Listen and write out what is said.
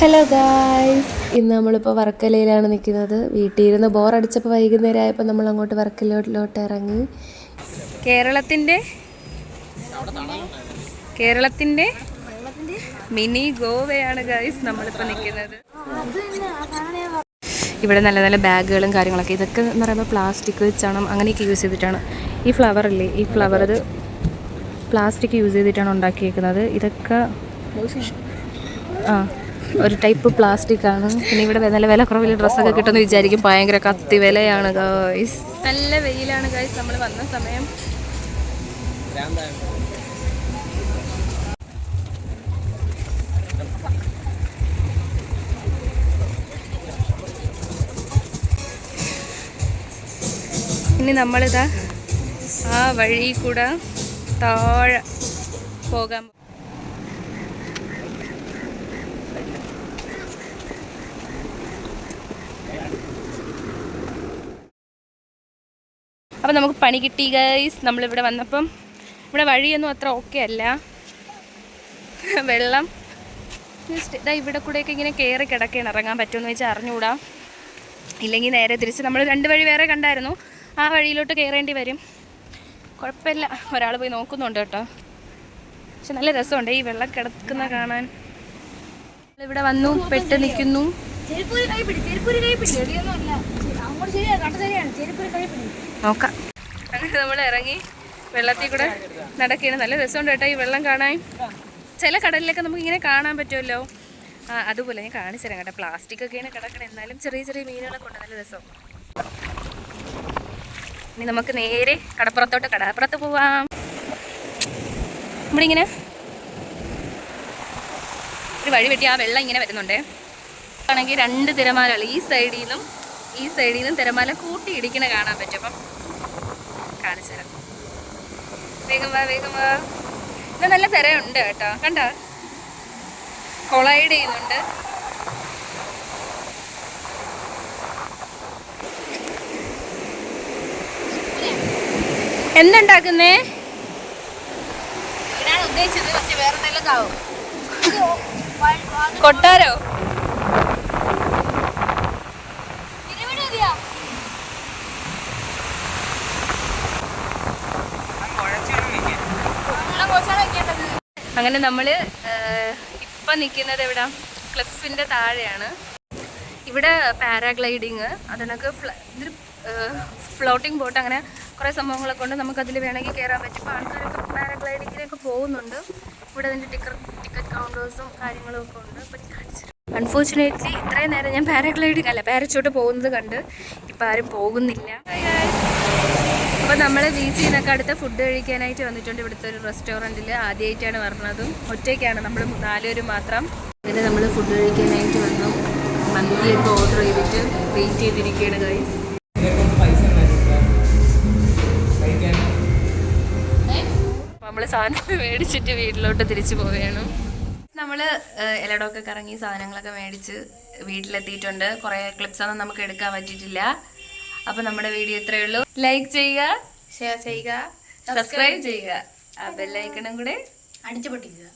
Hello guys ഇന്ന് നമ്മളിപ്പോൾ വർക്കലയിലാണ് നിൽക്കുന്നത്. വീട്ടിൽ ഇരുന്ന് ബോറടിച്ചപ്പോൾ വൈകുന്നേരം ആയപ്പോൾ നമ്മൾ അങ്ങോട്ട് വർക്കലോട്ടിലോട്ട് ഇറങ്ങി. കേരളത്തിന്റെ കേരളത്തിന്റെ മിനി ഗോവയാണ് ഗായ്സ് നമ്മളിപ്പോൾ നിൽക്കുന്നത്. ഇവിടെ നല്ല നല്ല ബാഗുകളും കാര്യങ്ങളൊക്കെ. ഇതൊക്കെ എന്ന് പറയുമ്പോൾ പ്ലാസ്റ്റിക് ചണം അങ്ങനെയൊക്കെ യൂസ് ചെയ്തിട്ടാണ്. ഈ ഫ്ലവർ ഇല്ലേ? ഈ ഫ്ലവർ ഇത് പ്ലാസ്റ്റിക് യൂസ് ചെയ്തിട്ടാണ് ഉണ്ടാക്കിയേക്കുന്നത്. ഇതൊക്കെ ആ. ഒരു ടൈപ്പ് പ്ലാസ്റ്റിക് ആണ്. പിന്നെ ഇവിടെ നല്ല വില കുറവിൽ ഡ്രസ്സൊക്കെ കിട്ടുമെന്ന് വിചാരിക്കും. ഭയങ്കര കത്തി വിലയാണ് ഗായ്സ് നല്ല വെയിലാണ് ഗായ്സ് നമ്മൾ വന്ന സമയം. ഇനി നമ്മളിതാ ആ വഴി കൂടെ താഴെ പോകാൻ അപ്പം നമുക്ക് പണി കിട്ടി ഗൈസ് നമ്മളിവിടെ വന്നപ്പം ഇവിടെ വഴിയൊന്നും അത്ര ഓക്കെ അല്ല. വെള്ളം. ജസ്റ്റ് ഇതാ ഇവിടെ കൂടെയൊക്കെ ഇങ്ങനെ കയറി കിടക്കുകയാണ് ഇറങ്ങാൻ പറ്റുമെന്ന് വെച്ചാൽ അറിഞ്ഞുകൂടാ ഇല്ലെങ്കിൽ നേരെ തിരിച്ച് നമ്മൾ രണ്ട് വഴി വേറെ കണ്ടായിരുന്നു. ആ വഴിയിലോട്ട് കയറേണ്ടി വരും. കുഴപ്പമില്ല. ഒരാൾ പോയി നോക്കുന്നുണ്ട് കേട്ടോ. പക്ഷെ നല്ല രസമുണ്ട് ഈ വെള്ളം കിടക്കുന്ന കാണാൻ. ഇവിടെ വന്നു പെട്ട് നിൽക്കുന്നു. കൈപ്പിടി ചെടിയൊന്നും നോക്കാം. അങ്ങനെ നമ്മൾ ഇറങ്ങി വെള്ളത്തിൽ കൂടെ നടക്കുകയാണ്. നല്ല രസമുണ്ട് കേട്ടോ ഈ വെള്ളം കാണാൻ. ചില കടലിലൊക്കെ നമുക്ക് ഇങ്ങനെ കാണാൻ പറ്റുമല്ലോ. ആ അതുപോലെ ഞാൻ കാണിച്ചു തരാം കേട്ടോ. പ്ലാസ്റ്റിക് ഒക്കെയാണ് കിടക്കണം. എന്നാലും ചെറിയ ചെറിയ മീനുകളൊക്കെ ഉണ്ട്. നല്ല രസം. ഇനി നമുക്ക് നേരെ കടപ്പുറത്തോട്ട് കടപ്പുറത്ത് പോവാം. നമ്മളിങ്ങനെ ഒരു വഴി വെട്ടി ആ വെള്ളം ഇങ്ങനെ വരുന്നുണ്ടേ. ആണെങ്കിൽ രണ്ട് തിരമാലകൾ ഈ സൈഡിൽ നിന്നും ഈ സൈഡിൽ നിന്നും തിരമാല കൂട്ടി ഇടിക്കണ കാണാൻ പറ്റും. അപ്പം കാണിച്ചു തരാം. വേഗം വാ വേഗം വാ. ഇത് നല്ല തിരയുണ്ട് കേട്ടോ. കണ്ട? കൊളൈഡ് ചെയ്യുന്നുണ്ട്. എന്തുണ്ടാക്കുന്നേ? ഇതാണ് ഉദ്ദേശിച്ചത് പക്ഷെ വേറെ നല്ലതാവും ആവും. കൊട്ടാരോ? അങ്ങനെ നമ്മൾ ഇപ്പം നിൽക്കുന്നത് എവിടെ? ക്ലിഫിന്റെ താഴെയാണ്. ഇവിടെ പാരാഗ്ലൈഡിങ് അതിനൊക്കെ ഫ്ല ഇതൊരു ഫ്ലോട്ടിംഗ് ബോട്ട് അങ്ങനെ കുറേ സംഭവങ്ങളൊക്കെ ഉണ്ട്. നമുക്കതിൽ വേണമെങ്കിൽ കയറാൻ പറ്റും. ഇപ്പോൾ ആൾക്കാരൊക്കെ പാരാഗ്ലൈഡിങ്ങിനൊക്കെ പോകുന്നുണ്ട്. ഇവിടെ അതിന്റെ ടിക്കറ്റ് ടിക്കറ്റ് കൗണ്ടേഴ്സും കാര്യങ്ങളും ഒക്കെ ഉണ്ട്. അപ്പം അൺഫോർച്ചുനേറ്റ്ലി ഇത്രയും നേരം ഞാൻ പാരാഗ്ലൈഡിങ് അല്ല പാരച്ചോട്ട് പോകുന്നത് കണ്ട് ഇപ്പം ആരും പോകുന്നില്ല. അപ്പോൾ നമ്മൾ ബീച്ചിൽ നിന്നൊക്കെ അടുത്ത ഫുഡ് കഴിക്കാനായിട്ട് വന്നിട്ടുണ്ട് ഇവിടുത്തെ ഒരു റെസ്റ്റോറന്റിൽ ആദ്യമായിട്ടാണ് വരണതും. ഒറ്റയ്ക്കാണ്. നമ്മൾ നാലുപേരും മാത്രം. അങ്ങനെ നമ്മൾ ഫുഡ് കഴിക്കാനായിട്ട് വന്നു. മന്തിയൊക്കെ ഓർഡർ ചെയ്തിട്ട് വെയിറ്റ് ചെയ്തിരിക്കുകയാണ് ഗൈസ് നമ്മൾ സാധനം മേടിച്ചിട്ട് വീട്ടിലോട്ട് തിരിച്ചു പോവുകയാണ്. നമ്മൾ എല്ലായിടമൊക്കെ കറങ്ങി സാധനങ്ങളൊക്കെ മേടിച്ച് വീട്ടിലെത്തിയിട്ടുണ്ട്. കുറേ ക്ലിപ്സ് ഒന്നും നമുക്ക് എടുക്കാൻ പറ്റിയിട്ടില്ല. അപ്പോൾ നമ്മുടെ വീഡിയോ ഇത്രയേ ഉള്ളൂ. ലൈക്ക് ചെയ്യുക ഷെയർ ചെയ്യുക സബ്സ്ക്രൈബ് ചെയ്യുക. ആ ബെല്ലൈക്കണും കൂടെ അടിച്ചു പൊട്ടിക്കുക